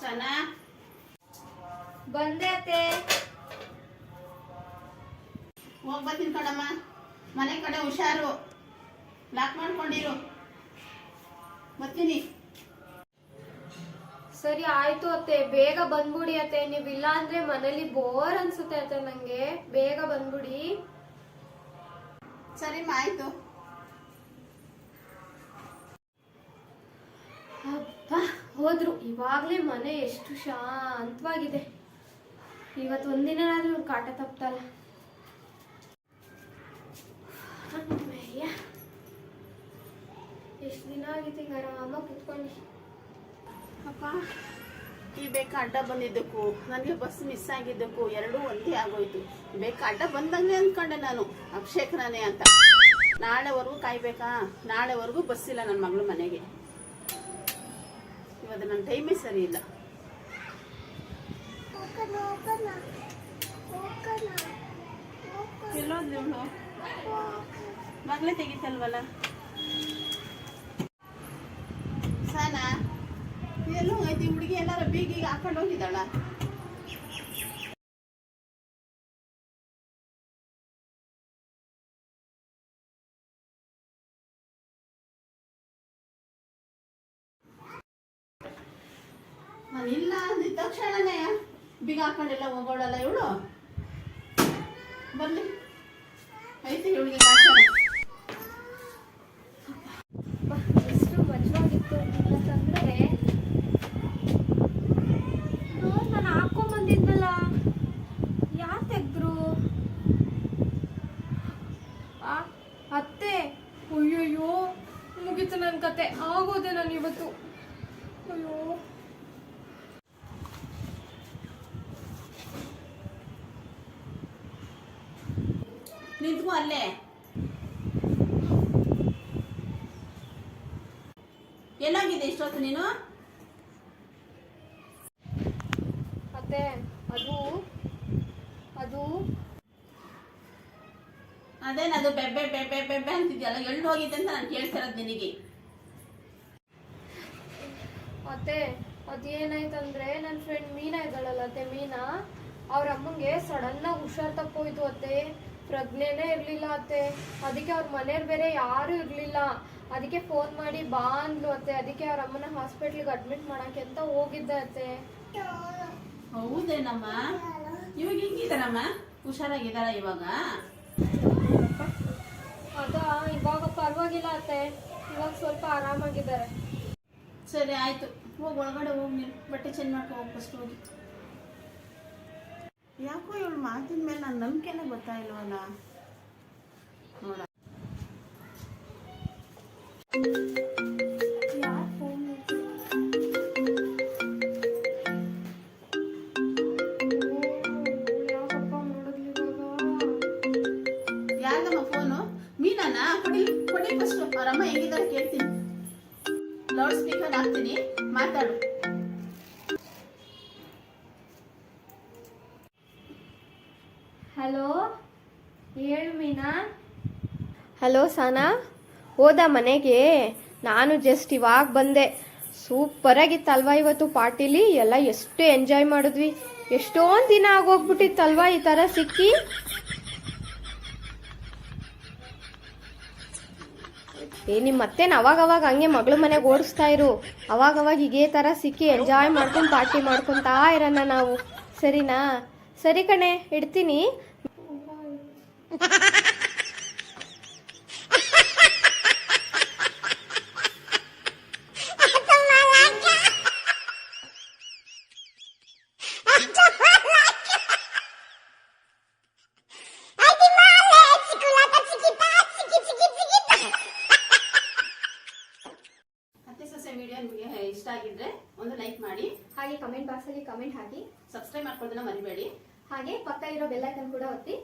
ಸನಾ? ಬಂದೈತೆ ಅತ್ತೆ. ಹೋಗ್ ಬರ್ತೀನಿ ಕಣಮ್ಮ. ಮನೆ ಕಡೆ ಹುಷಾರು. ಲಾಕ್ ಮಾಡ್ಕೊಂಡಿರು. ಬರ್ತೀನಿ. ಸರಿ ಆಯ್ತು ಅತ್ತೆ ಬೇಗ ಬಂದ್ಬಿಡಿ ಅತ್ತೆ. ನೀವು ಇಲ್ಲ ಅಂದ್ರೆ ಮನೇಲಿ ಬೋರ್ ಅನ್ಸುತ್ತೆ ಅತ್ತೆ ನಂಗೆ. ಬೇಗ ಬಂದ್ಬಿಡಿ. ಸರಿ ಆಯ್ತು ಅಪ್ಪ ಹೋದ್ರು. ಇವಾಗ್ಲೇ ಮನೆ ಎಷ್ಟು ಶಾಂತವಾಗಿದೆ. ಇವತ್ತು ಒಂದಿನಾದ್ರೂ ಕಾಟ ತಪ್ತಲ್ಲ ಎಷ್ಟು ದಿನ ಆಗಿತ್ತು ಹಿಂಗ ಅಮ್ಮ ಕುತ್ಕೊಂಡು. ಅಪ್ಪ, ಈ ಬೇಕ ಅಡ್ಡ ಬಂದಿದ್ದಕ್ಕೂ, ನನಗೆ ಬಸ್ ಮಿಸ್ ಆಗಿದ್ದಕ್ಕೂ ಎರಡೂ ಒಂದೇ ಆಗೋಯ್ತು. ಬೇಕ ಅಡ್ಡ ಬಂದಂಗೆ ಅಂದ್ಕೊಂಡೆ ನಾನು. ಅಭಿಷೇಕನೇ ಅಂತ. ನಾಳೆವರೆಗೂ ಕಾಯ್ಬೇಕಾ? ನಾಳೆವರೆಗೂ ಬಸ್ ಇಲ್ಲ ನನ್ನ ಮಗಳು ಮನೆಗೆ. ಇವತ್ತು ನನ್ನ ಟೈಮೇ ಸರಿ ಇಲ್ಲ. ಮಗಳೇ ತೆಗಿತಲ್ವಲ್ಲ? ಸಾನಾ? ಎಲ್ಲೋ ಐತಿ ಹುಡುಗಿ ಎಲ್ಲಾರ ಬೀಗಿಗೆ ಹಾಕೊಂಡು ಹೋಗಿದ್ದಾಳ? ಇಲ್ಲ ಅಂದಿದ ತಕ್ಷಣನೇ ಬೀಗ ಹಾಕೊಂಡೆಲ್ಲ ಹೋಗೋಳಲ್ಲ ಇವಳು? ಬರ್ಲಿ. ಐತಿ ಇವಳಿಗೆ ಎಷ್ಟು ಮಜವಾಗಿತ್ತು ಅಂತಂದ್ರೆ. ನಾನು ಹಾಕೊಂಡ್ ಬಂದಿದ್ನಲ್ಲ. ಯಾರು ತೆಗ್ದ್ರು? ಅತ್ತೆ. ಅಯ್ಯಯ್ಯೋ, ಮುಗೀತು ನನ್ನ ಕತೆ. ಆಗೋದೆ ನಾನು ಇವತ್ತು. ಅಯ್ಯೋ. ನಿಂತ್ಕೋ ಅಲ್ಲೇ ಏನಾಗಿದೆ ಇಷ್ಟೊತ್ತು ನೀನು? ಮತ್ತೆ ಅದು ಅದು? ಅದೇನದು ಬೆಬ್ಬೆ ಬೆಬ್ಬೆ ಬೆಬ್ಬೆ ಅಂತಿದ್ಯಲ್ಲ ಎಲ್ಲಿ ಹೋಗಿದೆ ಅಂತ ನಾನು ಕೇಳ್ತಿರೋದು ನಿನಗೆ. ಅತ್ತೆ ಅದೇನಾಯ್ತಂದ್ರೆ ನನ್ನ ಫ್ರೆಂಡ್ ಮೀನಾ ಇದ್ದಾಳಲ್ಲ ಅತ್ತೆ ಮೀನಾ ಅವ್ರ ಅಮ್ಮಂಗೆ ಸಡನ್ ಆಗಿ ಹುಷಾರ್ ತಪ್ಪೋಯ್ತು ಅತ್ತೆ. ಪ್ರಜ್ಞೆನೇ ಇರ್ಲಿಲ್ಲ ಅತ್ತೆ. ಅದಕ್ಕೆ ಅವ್ರ ಮನೆಯವ್ರು ಬೇರೆ ಯಾರು ಇರ್ಲಿಲ್ಲ. ಅದಕ್ಕೆ ಫೋನ್ ಮಾಡಿ ಬಾ ಅಂದ್ಲು ಅತ್ತೆ. ಅದಕ್ಕೆ ಅವ್ರ ಅಮ್ಮನ ಹಾಸ್ಪಿಟ್ಲಿಗೆ ಅಡ್ಮಿಟ್ ಮಾಡಕ್ಕೆ ಅಂತ ಹೋಗಿದ್ದೆ ಅತ್ತೆ. ಹೌದೇನಮ್ಮ? ಇವಾಗ ಹೆಂಗಿದಾರಮ್ಮ ಹುಷಾರಾಗಿದಾರ ಇವಾಗ? ಅದ ಇವಾಗ ಪರವಾಗಿಲ್ಲ ಅತ್ತೆ. ಇವಾಗ ಸ್ವಲ್ಪ ಆರಾಮಾಗಿದ್ದಾರೆ. ಸರಿ ಆಯ್ತು. ಹೋಗಿ ಒಳಗಡೆ ಹೋಗಿ ನೀನು ಬಟ್ಟೆ ಚೇಂಜ್ ಮಾಡ್ಕೊ ಹೋಗಿ ಫಸ್ಟ್ ಹೋಗಿ. ಯಾಕೋ ಇವಳು ಮಾತಿನ ಮೇಲೆ ನನ್ನ ನಂಬಿಕೆನೇ ಬರ್ತಾ ಇಲ್ವಲ್ಲ? ನೋಡ. ಕೊಡಿ ಕೊಡಿ ಫಸ್ಟ್ ಅವರಮ್ಮ ಹೇಗಿದ್ದಾರೆ ಕೇಳ್ತೀನಿ. ಲೌಡ್ ಸ್ಪೀಕರ್ ಹಾಕ್ತೀನಿ. ಮಾತಾಡು. ಹಲೋ? ಹೇಳು ಮೀನಾ. ಹಲೋ ಸಾನಾ, ಹೋದ ಮನೆಗೆ ನಾನು ಜಸ್ಟ್ ಇವಾಗ ಬಂದೆ. ಸೂಪರ್ ಆಗಿತ್ತಲ್ವಾ ಇವತ್ತು ಪಾರ್ಟಿಲಿ? ಎಲ್ಲ ಎಷ್ಟು ಎಂಜಾಯ್ ಮಾಡಿದ್ವಿ. ಎಷ್ಟೊಂದು ದಿನ ಆಗೋಗ್ಬಿಟ್ಟಿತ್ತಲ್ವಾ ಈ ಥರ ಸಿಕ್ಕಿ? ಏ ನಿಮ್ಮ ಅವಾಗ ಅವಾಗ ಹಂಗೆ ಮಗಳ ಮನೆಗೆ ಓಡಿಸ್ತಾ ಇರು. ಅವಾಗ ಅವಾಗ ಇದೇ ಥರ ಸಿಕ್ಕಿ ಎಂಜಾಯ್ ಮಾಡ್ಕೊಂಡು ಪಾರ್ಟಿ ಮಾಡ್ಕೊತಾ ಇರೋಣ ನಾವು. ಸರಿನಾ? ಸರಿ ಕಣೆ, ಇಡ್ತೀನಿ. ವಿಡಿಯೋ ನಿಮಗೆ ಇಷ್ಟ ಆಗಿದ್ರೆ ಒಂದು ಲೈಕ್ ಮಾಡಿ. ಹಾಗೆ ಕಮೆಂಟ್ ಬಾಕ್ಸಲ್ಲಿ ಕಮೆಂಟ್ ಹಾಕಿ ಸಬ್ಸ್ಕ್ರೈಬ್ ಮಾಡ್ಕೊಳ್ಳೋದನ್ನ ಮರಿಬೇಡಿ. ಹಾಗೆ ಪಕ್ಕ ಇರೋ ಬೆಲ್ಲೈಕನ್ ಕೂಡ ಒತ್ತಿ.